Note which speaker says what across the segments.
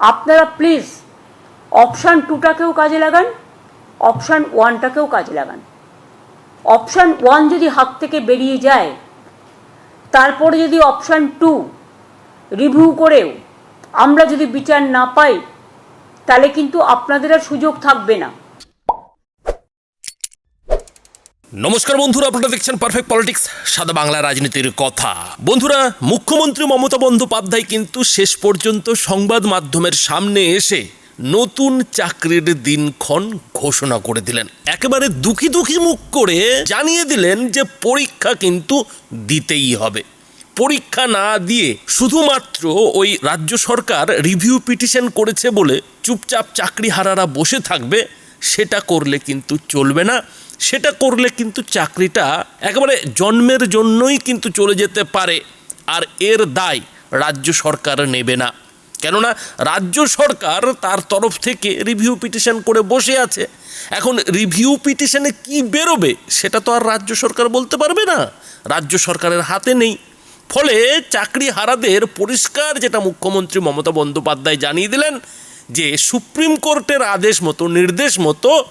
Speaker 1: আপনারা please option টুটাকেও কাজে লাগান অপশান ওয়ানটাকেও কাজে লাগান। অপশান ওয়ান যদি হাত থেকে বেরিয়ে যায়, তারপরে যদি অপশান টু রিভিউ করেও আমরা যদি বিচার না পাই, তাহলে কিন্তু আপনাদের আর সুযোগ থাকবে না।
Speaker 2: নমস্কার বন্ধুরা, আপনারা দেখছেন পারফেক্ট পলিটিক্স সাদা বাংলা রাজনীতির কথা। বন্ধুরা, মুখ্যমন্ত্রী মমতা বন্দ্যোপাধ্যায় কিন্তু শেষ পর্যন্ত সংবাদ মাধ্যমের সামনে এসে নতুন চাকরির দিনক্ষণ ঘোষণা করে দিলেন। একেবারে দুঃখী দুঃখী মুখ করে জানিয়ে দিলেন যে পরীক্ষা কিন্তু দিতেই হবে। পরীক্ষা না দিয়ে শুধুমাত্র ওই রাজ্য সরকার রিভিউ পিটিশন করেছে বলে চুপচাপ চাকরি হারারা বসে থাকবে সেটা করলে কিন্তু চলবে না, সেটা করলে কিন্তু চাকরিটা একেবারে জন্মের জন্যই কিন্তু চলে যেতে পারে, আর এর দায় রাজ্য সরকার নেবে না। কেননা রাজ্য সরকার তার তরফ থেকে রিভিউ পিটিশন করে বসে আছে, এখন রিভিউ পিটিশনে কি বেরোবে সেটা তো আর রাজ্য সরকার বলতে পারবে না, রাজ্য সরকারের হাতে নেই। ফলে চাকরি হারাদের পরিষ্কার যেটা মুখ্যমন্ত্রী মমতা বন্দ্যোপাধ্যায় জানিয়ে দিলেন যে সুপ্রিম কোর্টের আদেশ মতো, নির্দেশ মতো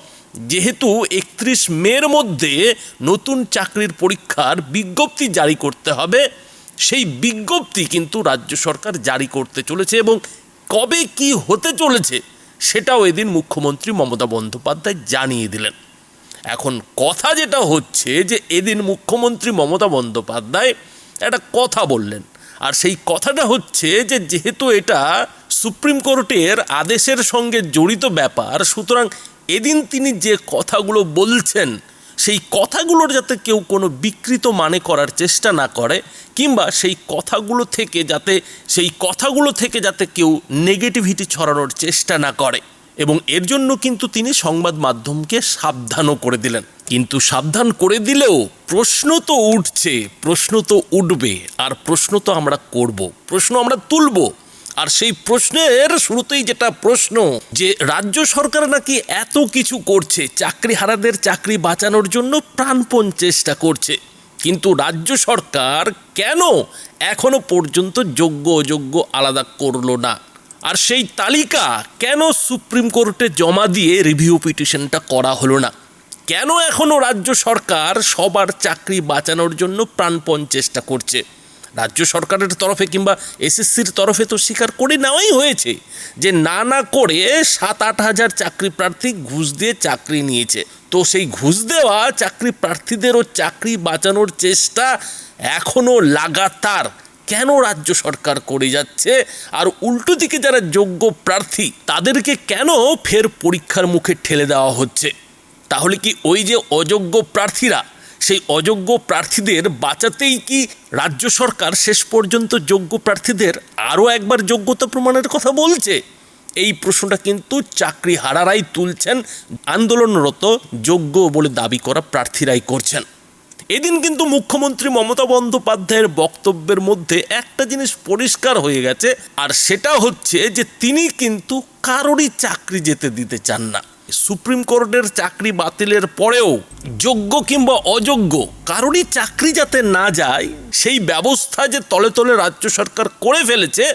Speaker 2: যেহেতু একত্রিশ মের মধ্যে নতুন চাকরির পরীক্ষার বিজ্ঞপ্তি জারি করতে হবে, সেই বিজ্ঞপ্তি কিন্তু রাজ্য সরকার জারি করতে চলেছে এবং কবে কি হতে চলেছে সেটাও এদিন মুখ্যমন্ত্রী মমতা বন্দ্যোপাধ্যায় জানিয়ে দিলেন। এখন কথা যেটা হচ্ছে যে এদিন মুখ্যমন্ত্রী মমতা বন্দ্যোপাধ্যায় একটা কথা বললেন। আর সেই কথাটা হচ্ছে যে যেহেতু এটা সুপ্রিম কোর্টের আদেশের সঙ্গে জড়িত ব্যাপার, সুতরাং এদিন তিনি যে কথাগুলো বলছেন, সেই কথাগুলোর যাতে কেউ কোনো বিকৃত মানে করার চেষ্টা না করে, কিংবা সেই কথাগুলো থেকে যাতে, সেই কথাগুলো থেকে যাতে কেউ নেগেটিভিটি ছড়ানোর চেষ্টা না করে। এবং এর জন্য কিন্তু তিনি সংবাদ মাধ্যমকে সাবধানও করে দিলেন। কিন্তু সাবধান করে দিলেও প্রশ্ন তো উঠছে, প্রশ্ন তো উঠবে, আর প্রশ্ন তো আমরা করব, প্রশ্ন আমরা তুলব। আর সেই প্রশ্নের শুরুতেই যেটা প্রশ্ন, যে রাজ্য সরকার নাকি এত কিছু করছে, চাকরি হারাদের চাকরি বাঁচানোর জন্য প্রাণপণ চেষ্টা করছে। কিন্তু রাজ্য সরকার কেন এখনও পর্যন্ত যোগ্য অযোগ্য আলাদা করল না? আর সেই তালিকা কেন সুপ্রিম কোর্টে জমা দিয়ে রিভিউ পিটিশনটা করা হলো না? কেন এখনও রাজ্য সরকার সবার চাকরি বাঁচানোর জন্য প্রাণপণ চেষ্টা করছে? রাজ্য সরকারের তরফে কিংবা এসএসসির তরফে তো স্বীকার করে নেওয়াই হয়েছে যে না না করে সাত, আট হাজার চাকরি প্রার্থী ঘুষ দিয়ে চাকরি নিয়েছে। তো সেই ঘুষ দেওয়া চাকরি প্রার্থীদেরও চাকরি বাঁচানোর চেষ্টা এখনও লাগাতার। কেন রাজ্য সরকার করে যাচ্ছে? আর উল্টো দিকে যারা যোগ্য প্রার্থী, তাদেরকে কেন ফের পরীক্ষার মুখে ঠেলে দেওয়া হচ্ছে? তাহলে কি ওই যে অযোগ্য প্রার্থীরা, সেই অযোগ্য প্রার্থীদের বাঁচাতেই কি রাজ্য সরকার শেষ পর্যন্ত যোগ্য প্রার্থীদের আরও একবার যোগ্যতা প্রমাণের কথা বলছে? এই প্রশ্নটা কিন্তু চাকরি হারারাই তুলছেন, আন্দোলনরত যোগ্য বলে দাবি করা প্রার্থীরাই করছেন। এদিন কিন্তু মুখ্যমন্ত্রী মমতা বন্দ্যোপাধ্যায়ের বক্তব্যের মধ্যে একটা জিনিস পরিষ্কার হয়ে গেছে, আর সেটা হচ্ছে যে তিনি কিন্তু কারোরই চাকরি যেতে দিতে চান না। সুপ্রিম কোর্টের চাকরি বাতিলের পরেও যোগ্য কিংবা অযোগ্য কারোরই চাকরি যাতে না যায়, সেই ব্যবস্থা যে তলে তলে রাজ্য সরকার করে ফেলেছে,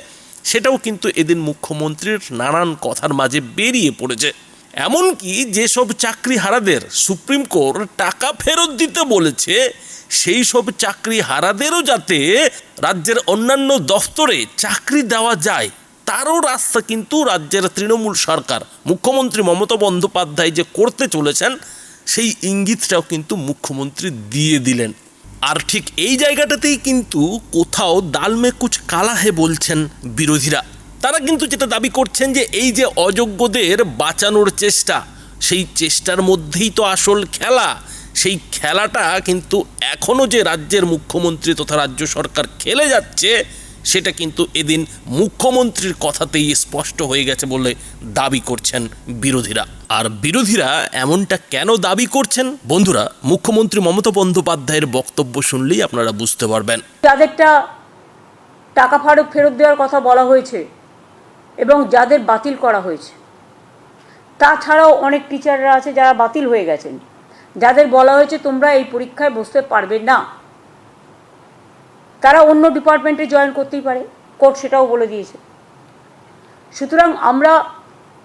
Speaker 2: সেটাও কিন্তু এদিন মুখ্যমন্ত্রীর নানান কথার মাঝে বেরিয়ে পড়েছে। এমনকি যেসব চাকরি হারাদের সুপ্রিম কোর্ট টাকা ফেরত দিতে বলেছে, সেই সব চাকরি হারাদেরও যাতে রাজ্যের অন্যান্য দফতরে চাকরি দেওয়া যায়, তারও রাস্তা কিন্তু রাজ্যের তৃণমূল সরকার। মুখ্যমন্ত্রী মমতা বন্দ্যোপাধ্যায় যে করতে চলেছেন, সেই ইঙ্গিতটাও কিন্তু মুখ্যমন্ত্রী দিয়ে দিলেন। আর ঠিক এই জায়গাটাতেই কিন্তু কোথাও দালমে কুচ কালা হে বলছেন বিরোধীরা। তারা কিন্তু যেটা দাবি করছেন যে এই যে অযোগ্যদের বাঁচানোর চেষ্টা, সেই চেষ্টার মধ্যেই তো আসল খেলা। সেই খেলাটা কিন্তু এখনও যে রাজ্যের মুখ্যমন্ত্রী তথা রাজ্য সরকার খেলে যাচ্ছে, সেটা কিন্তু এদিন মুখ্যমন্ত্রীর কথাতেই স্পষ্ট হয়ে গেছে বলে দাবি করছেন বিরোধীরা। আর বিরোধীরা এমনটা কেন দাবি করছেন? বন্ধুরা, মুখ্যমন্ত্রী মমতা বন্দ্যোপাধ্যায়ের বক্তব্য শুনলেই আপনারা বুঝতে পারবেন।
Speaker 1: যাদেরটা টাকা ফারুক ফেরত দেওয়ার কথা বলা হয়েছে এবং যাদের বাতিল করা হয়েছে। তাছাড়াও অনেক টিচাররা আছে যারা বাতিল হয়ে গেছেন। যাদের বলা হয়েছে তোমরা এই পরীক্ষায় বসতে পারবে না। তারা অন্য ডিপার্টমেন্টে জয়েন করতেই পারে, কোর্ট সেটাও বলে দিয়েছে। সুতরাং আমরা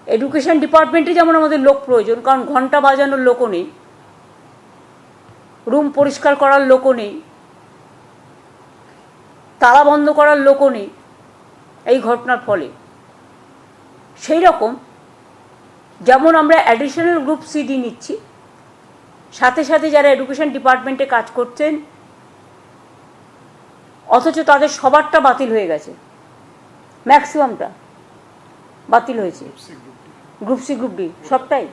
Speaker 1: এডুকেশন ডিপার্টমেন্টে যেমন আমাদের লোক প্রয়োজন, কারণ ঘণ্টা বাজানোর লোকও নেই, রুম পরিষ্কার করার লোকও নেই, তালা বন্ধ করার লোকও নেই, এই ঘটনার ফলে। সেই রকম যেমন আমরা অ্যাডিশনাল গ্রুপ সিডি নিচ্ছি সাথে সাথে যারা এডুকেশন ডিপার্টমেন্টে কাজ করছেন অথচ তাদের সবারটা বাতিল হয়ে গেছে ম্যাক্সিমামটা বাতিল হয়েছে। গ্রুপ সি গ্রুপ ডি সবটাই।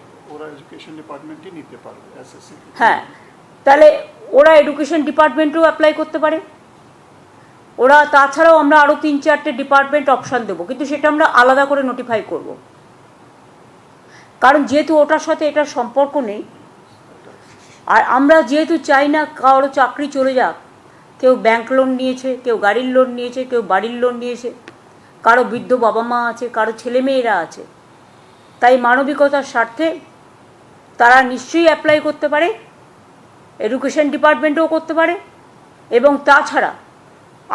Speaker 1: হ্যাঁ তাহলে ওরা এডুকেশন ডিপার্টমেন্টেও অ্যাপ্লাই করতে পারে। ওরা তাছাড়াও আমরা আরও তিন চারটে ডিপার্টমেন্ট অপশান দেবো, কিন্তু সেটা আমরা আলাদা করে নোটিফাই করব। কারণ যেহেতু ওটার সাথে এটার সম্পর্ক নেই, আর আমরা যেহেতু চাই না কারও চাকরি চলে যাক, কেউ ব্যাংক লোন নিয়েছে, কেউ গাড়ির লোন নিয়েছে, কেউ বাড়ির লোন নিয়েছে, কারও বৃদ্ধ বাবা মা আছে, কারও ছেলেমেয়েরা আছে, তাই মানবিকতার স্বার্থে তারা নিশ্চয়ই অ্যাপ্লাই করতে পারে এডুকেশন ডিপার্টমেন্টেও করতে পারে, এবং তাছাড়া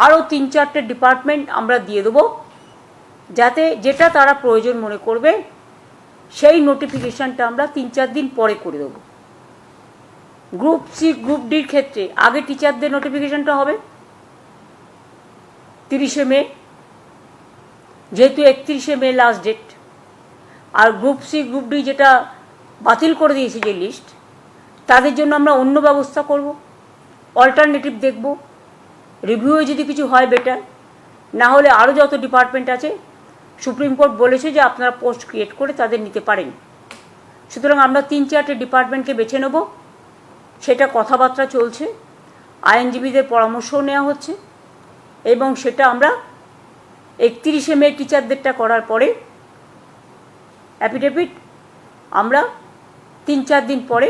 Speaker 1: আরও তিন চারটে ডিপার্টমেন্ট আমরা দিয়ে দেবো, যাতে যেটা তারা প্রয়োজন মনে করবে, সেই নোটিফিকেশানটা আমরা তিন চার দিন পরে করে দেবো। গ্রুপ সি গ্রুপ ডির ক্ষেত্রে আগে টিচারদের নোটিফিকেশানটা হবে, তিরিশে মে, যেহেতু একত্রিশে মে লাস্ট ডেট আর গ্রুপ সি গ্রুপ ডি যেটা বাতিল করে দিয়েছে যে লিস্ট তাদের জন্য আমরা অন্য ব্যবস্থা করব অল্টারনেটিভ দেখব। রিভিউয়ে যদি কিছু হয় বেটার না হলে আরও যত ডিপার্টমেন্ট আছে সুপ্রিম কোর্ট বলেছে যে আপনারা পোস্ট ক্রিয়েট করে তাদের নিতে পারেন। সুতরাং আমরা তিন চারটে ডিপার্টমেন্টকে বেছে নেব, সেটা কথাবার্তা চলছে, আইনজীবীদের পরামর্শও নেওয়া হচ্ছে, এবং সেটা আমরা একত্রিশে মে টিচারদেরটা করার পরে অ্যাফিডেভিট আমরা তিন চার দিন পরে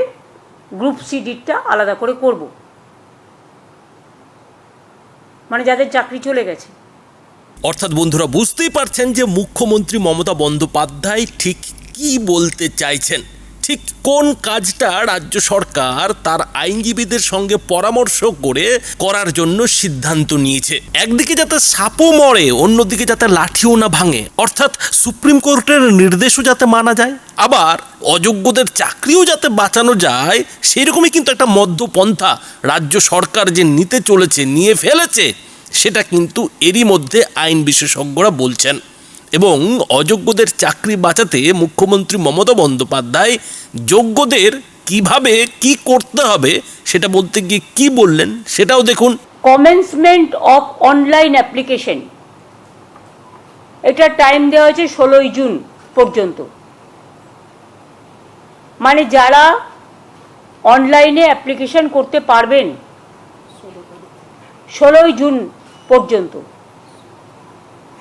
Speaker 1: গ্রুপ সি ডিটটা আলাদা করে করব। মানে যাদের চাকরি চলে গেছে।
Speaker 2: অর্থাৎ বন্ধুরা, বুঝতেই পারছেন যে মুখ্যমন্ত্রী মমতা বন্দ্যোপাধ্যায় ঠিক কি বলতে চাইছেন। ঠিক কোন কাজটা রাজ্য সরকার তার আইনজীবীদের সঙ্গে পরামর্শ করে করার জন্য সিদ্ধান্ত নিয়েছে। একদিকে যাতে সাপও মরে, অন্যদিকে যাতে লাঠিও না ভাঙে। অর্থাৎ সুপ্রিম কোর্টের নির্দেশও যাতে মানা যায়। আবার অযোগ্যদের চাকরিও যাতে বাঁচানো যায়, সেরকমই কিন্তু একটা মধ্যপন্থা রাজ্য সরকার যে নিতে চলেছে, নিয়ে ফেলেছে, সেটা কিন্তু এরই মধ্যে আইন বিশেষজ্ঞরা বলছেন। এবং অযোগ্যদের চাকরি বাঁচাতে মুখ্যমন্ত্রী মমতা বন্দ্যোপাধ্যায় যোগ্যদের কীভাবে কি করতে হবে সেটা বলতে গিয়ে কি বললেন সেটাও দেখুন।
Speaker 1: কমেন্সমেন্ট অফ অনলাইন অ্যাপ্লিকেশন এটা টাইম দেওয়া হয়েছে ষোলোই জুন পর্যন্ত। মানে যারা অনলাইনে অ্যাপ্লিকেশন করতে পারবেন, ষোলোই জুন পর্যন্ত।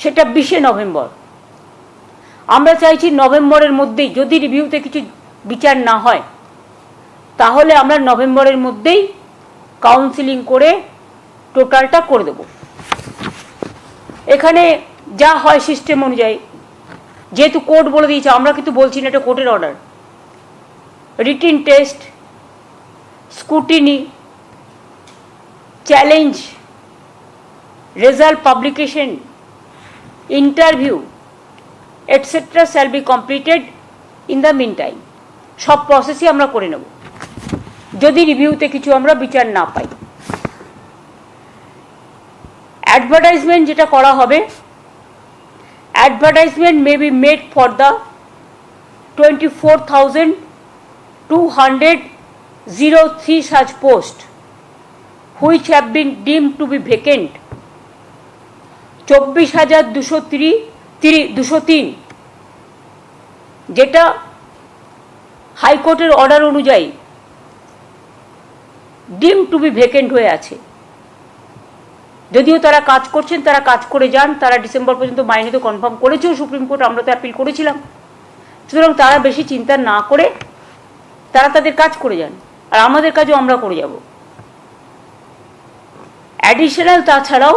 Speaker 1: সেটা বিশে নভেম্বর। আমরা চাইছি নভেম্বরের মধ্যেই যদি রিভিউতে কিছু বিচার না হয়, তাহলে আমরা নভেম্বরের মধ্যেই কাউন্সিলিং করে টোটালটা করে দেব। এখানে যা হয় সিস্টেম অনুযায়ী, যেহেতু কোর্ট বলে দিয়েছে, আমরা কিন্তু বলছি না এটা কোর্টের order written test scrutiny challenge result publication interview etcetera shall be completed in the mean time সব প্রসেসই আমরা করে নেব। যদি রিভিউতে কিছু আমরা বিচার না পাই। অ্যাডভার্টাইজমেন্ট যেটা করা হবে advertisement may be made for the twenty four thousand two hundred zero three such post which have been deem to be vacant চব্বিশ হাজার দুশো দুশো তিন। যেটা হাইকোর্টের অর্ডার অনুযায়ী ডিম টু বি ভেকেন্ট হয়ে আছে। যদিও তারা কাজ করছেন, তারা কাজ করে যান, তারা ডিসেম্বর পর্যন্ত মাইনে তো কনফার্ম করেছেও সুপ্রিম কোর্ট, আমরা তো অ্যাপিল করেছিলাম। সুতরাং তারা বেশি চিন্তা না করে তারা তাদের কাজ করে যান, আর আমাদের কাজও আমরা করে যাব। অ্যাডিশনাল তাছাড়াও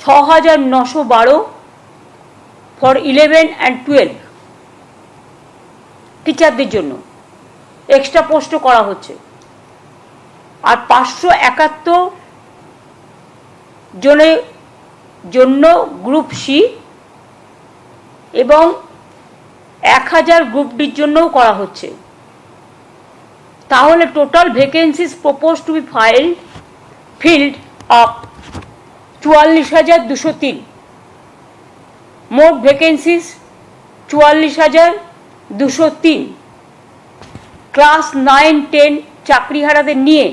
Speaker 1: ছ হাজার নশো বারো ফর ইলেভেন অ্যান্ড টুয়েলভ টিচারদের জন্য এক্সট্রা পোস্টও করা হচ্ছে। আর পাঁচশো একাত্তর জনের জন্য গ্রুপ সি এবং এক হাজার গ্রুপ ডির জন্যও করা হচ্ছে। তাহলে total vacancies propose to be filled filled of চুয়াল্লিশ হাজার দুশো তিন। মোট ভ্যাকেন্সিস চুয়াল্লিশ হাজার দুশো তিন। ক্লাস নাইন টেন চাকরিহারাদের নিয়ে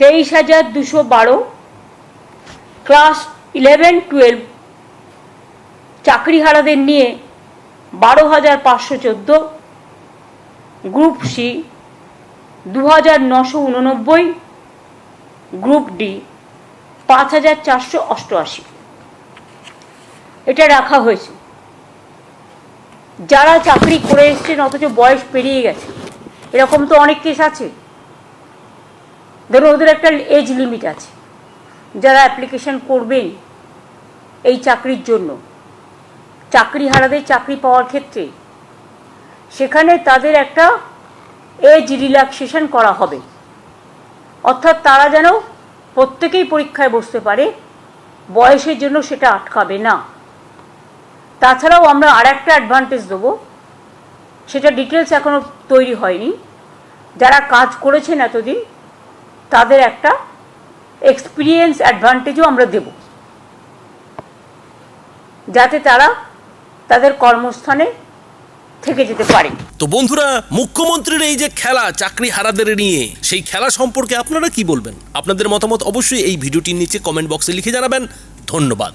Speaker 1: তেইশ হাজার দুশো বারো। ক্লাস ইলেভেন টুয়েলভ চাকরিহারাদের নিয়ে বারো হাজার পাঁচশো চোদ্দ। গ্রুপ সি দু হাজার নশো উননব্বই। গ্রুপ ডি পাঁচ হাজার চারশো অষ্টআশি। এটা রাখা হয়েছে। যারা চাকরি করে এসছেন, অথচ বয়স পেরিয়ে গেছে, এরকম তো অনেক কেস আছে। ধরুন ওদের একটা এজ লিমিট আছে। যারা অ্যাপ্লিকেশন করবেন এই চাকরির জন্য। চাকরি হারাদের চাকরি পাওয়ার ক্ষেত্রে সেখানে তাদের একটা এজ রিল্যাক্সেশন করা হবে। অর্থাৎ তারা যেন প্রত্যেকেই পরীক্ষায় বসতে পারে, বয়সের জন্য সেটা আটকাবে না। তাছাড়াও আমরা আর একটা অ্যাডভান্টেজ দেবো, সেটা ডিটেলস এখনও তৈরি হয়নি। যারা কাজ করেছেন এতদিন, তাদের একটা এক্সপিরিয়েন্স অ্যাডভান্টেজও আমরা দেব। যাতে তারা তাদের কর্মস্থানে থেকে যেতে পারে।
Speaker 2: তো বন্ধুরা, মুখ্যমন্ত্রীর এই যে খেলা চাকরি হারাদের নিয়ে, সেই খেলা সম্পর্কে আপনারা কি বলবেন? আপনাদের মতামত অবশ্যই এই ভিডিওটির নিচে কমেন্ট বক্সে লিখে জানাবেন। ধন্যবাদ।